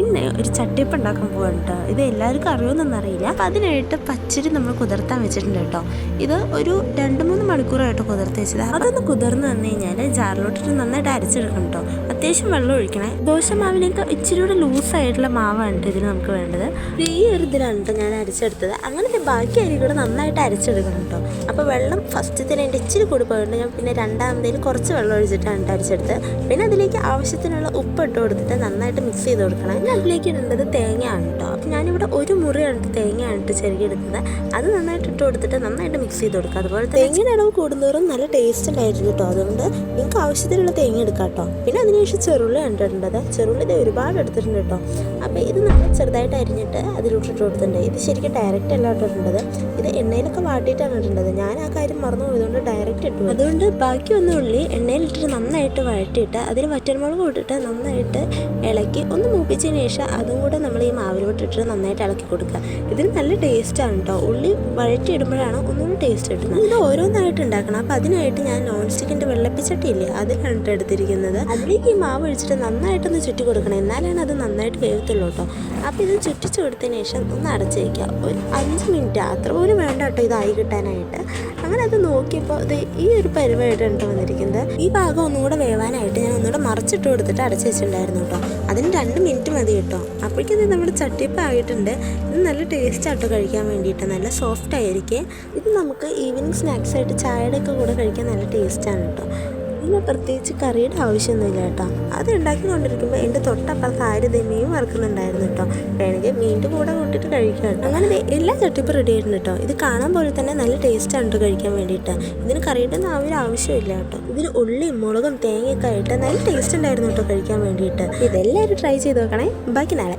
ഇന്ന് ഒരു ചട്ടിപ്പ് ഉണ്ടാക്കാൻ പോവാണ് കേട്ടോ ഇത് എല്ലാവർക്കും അറിയുമെന്നൊന്നും അറിയില്ല. അപ്പം അതിനായിട്ട് പച്ചരി നമ്മൾ കുതിർത്താൻ വെച്ചിട്ടുണ്ട് കേട്ടോ ഇത് ഒരു രണ്ട് മൂന്ന് മണിക്കൂറായിട്ട് കുതിർത്ത് വെച്ചത്. അതൊന്ന് കുതിർന്ന് വന്നു കഴിഞ്ഞാൽ ജാറിലോട്ടിട്ട് നന്നായിട്ട് അരച്ചെടുക്കണം കേട്ടോ അത്യാവശ്യം വെള്ളം ഒഴിക്കണേ. ദോശ മാവിനേക്കാൾ ഇച്ചിരി കൂടെ ലൂസായിട്ടുള്ള മാവാണ് ഇതിന് നമുക്ക് വേണ്ടത്. ഈ ഒരു ഇതിലാണ് ട്ടോ ഞാൻ അരച്ചെടുത്തത്. അങ്ങനത്തെ ബാക്കി അരി കൂടെ നന്നായിട്ട് അരച്ചെടുക്കണം കേട്ടോ അപ്പോൾ വെള്ളം ഫസ്റ്റ് തന്നെ എന്റെ ഇച്ചിരി കൂടി പോയിട്ടുണ്ട് ഞാൻ പിന്നെ രണ്ടാമതേൽ കുറച്ച് വെള്ളം ഒഴിച്ചിട്ടാണ് ട്ടോ അരച്ചെടുത്തത്. പിന്നെ അതിലേക്ക് ആവശ്യത്തിനുള്ള ഉപ്പ് ഇട്ട് കൊടുത്തിട്ട് നന്നായിട്ട് മിക്സ് ചെയ്ത് കൊടുക്കണം. പിന്നെ അതിലേക്ക് ഇടേണ്ടത് തേങ്ങയാണ് കേട്ടോ അപ്പോൾ ഞാനിവിടെ ഒരു മുറിയാണ് തേങ്ങയാണ് ഇട്ട് ചെറുകിയെടുത്തത്. അത് നന്നായിട്ട് ഇട്ട് കൊടുത്തിട്ട് നന്നായിട്ട് മിക്സ് ചെയ്ത് കൊടുക്കുക. അതുപോലെ തേങ്ങയുടെ അളവ് കൂടുന്നതും നല്ല ടേസ്റ്റ് ഉണ്ടായിരുന്നു കേട്ടോ അതുകൊണ്ട് നിങ്ങൾക്ക് ആവശ്യത്തിനുള്ള തേങ്ങ എടുക്കാം കേട്ടോ പിന്നെ അതിനുശേഷം ചെറുള്ളി കണ്ടിട്ടുണ്ടത് ചെറുള്ളി ഇത് ഒരുപാട് എടുത്തിട്ടുണ്ട് കേട്ടോ അപ്പോൾ ഇത് നമ്മൾ ചെറുതായിട്ട് അരിഞ്ഞിട്ട് അതിലോട്ട് ഇട്ട് കൊടുത്തിട്ടുണ്ട്. ഇത് ശരിക്കും ഡയറക്റ്റ് അല്ല ഇട്ടിട്ടുണ്ടത് ഇത് എണ്ണയിലൊക്കെ വാട്ടിയിട്ടാണ് ഇട്ടിട്ടുണ്ടത് ഞാൻ ആ കാര്യം മറന്നു പോയതുകൊണ്ട് ഡയറക്റ്റ് ഇട്ടു. അതുകൊണ്ട് ബാക്കി വന്ന ഉള്ളി എണ്ണയിലിട്ട് നന്നായിട്ട് വഴറ്റിയിട്ട് അതിൽ വറ്റൽമുളക് ഇട്ടിട്ട് നന്നായിട്ട് ഇളക്കി ഒന്ന് മൂപ്പിച്ചതിന് ശേഷം അതും കൂടെ നമ്മൾ ഈ മാവിലോട്ടിട്ട് നന്നായിട്ട് ഇളക്കി കൊടുക്കുക. ഇതിന് നല്ല ടേസ്റ്റ് ആണ് കേട്ടോ ഉള്ളി വഴറ്റി ഇടുമ്പോഴാണ് ഒന്നുകൂടി ടേസ്റ്റ് കിട്ടുന്നത്. ഇത് ഓരോന്നായിട്ട് ഉണ്ടാക്കണം. അപ്പോൾ അതിനായിട്ട് ഞാൻ നോൺ സ്റ്റിക്കിന്റെ വെള്ളപ്പിച്ചട്ടിയില്ലേ അതിലാണ് കേട്ടോ എടുത്തിരിക്കുന്നത്. അതിലേക്ക് ഈ മാവ് ഒഴിച്ചിട്ട് നന്നായിട്ടൊന്ന് ചുറ്റി കൊടുക്കണം. എന്നാലാണ് അത് നന്നായിട്ട് വേവത്തുള്ളൂ കേട്ടോ അപ്പോൾ ഇത് ചുറ്റിച്ചു കൊടുത്തതിന് ശേഷം ഒന്ന് അടച്ച് വയ്ക്കുക ഒരു അഞ്ച് മിനിറ്റ് അത്ര പോലും വേണ്ട കേട്ടോ ഇതായി കിട്ടാനായിട്ട്. അത് നോക്കിയപ്പോൾ ഇത് ഈ ഒരു പരിവായിട്ടാണ് വന്നിരിക്കുന്നത്. ഈ ഭാഗം ഒന്നുകൂടെ വേവാനായിട്ട് ഞാൻ ഒന്നുകൂടെ മറിച്ചിട്ട് കൊടുത്തിട്ട് അടച്ച് വെച്ചിട്ടുണ്ടായിരുന്നു കേട്ടോ. അതിന് രണ്ട് മിനിറ്റ് മതി കേട്ടോ. അപ്പോഴേക്കും ഇത് നമ്മുടെ ചട്ടിപ്പ് ആയിട്ടുണ്ട് ഇത് നല്ല ടേസ്റ്റ് കഴിക്കാൻ വേണ്ടിയിട്ട്. നല്ല സോഫ്റ്റ് ആയിരിക്കും. ഇത് നമുക്ക് ഈവനിങ് സ്നാക്സ് ആയിട്ട് ചായയുടെ ഒക്കെ കൂടെ കഴിക്കാൻ നല്ല ടേസ്റ്റാണ് കേട്ടോ. ഇതിന് പ്രത്യേകിച്ച് കറിയുടെ ആവശ്യമൊന്നുമില്ല കേട്ടോ. അത് ഉണ്ടാക്കിക്കൊണ്ടിരിക്കുമ്പോൾ എന്റെ തൊട്ടപ്പുറത്ത് ആര് ദമ്മിയും വറുക്കുന്നുണ്ടായിരുന്നു കേട്ടോ. വേണമെങ്കിൽ മീന്റെ കൂടെ കൂട്ടിയിട്ട് കഴിക്കാം അങ്ങനെ എല്ലാ ചട്ടിപ്പും റെഡി ആയിട്ടുണ്ട് കേട്ടോ ഇത് കാണാൻ പോലെ തന്നെ നല്ല ടേസ്റ്റ് കേട്ടോ കഴിക്കാൻ വേണ്ടിയിട്ട്. ഇതിന് കറിയുടെ ഒന്നും ആ ഒരു ആവശ്യമില്ല കേട്ടോ ഇതിന് ഉള്ളിയും മുളകും തേങ്ങയൊക്കെ ആയിട്ട് നല്ല ടേസ്റ്റ് ഉണ്ടായിരുന്നു കേട്ടോ കഴിക്കാൻ വേണ്ടിയിട്ട്. ഇതെല്ലാവരും ട്രൈ ചെയ്ത് നോക്കണേ. ബാക്കി നാളെ.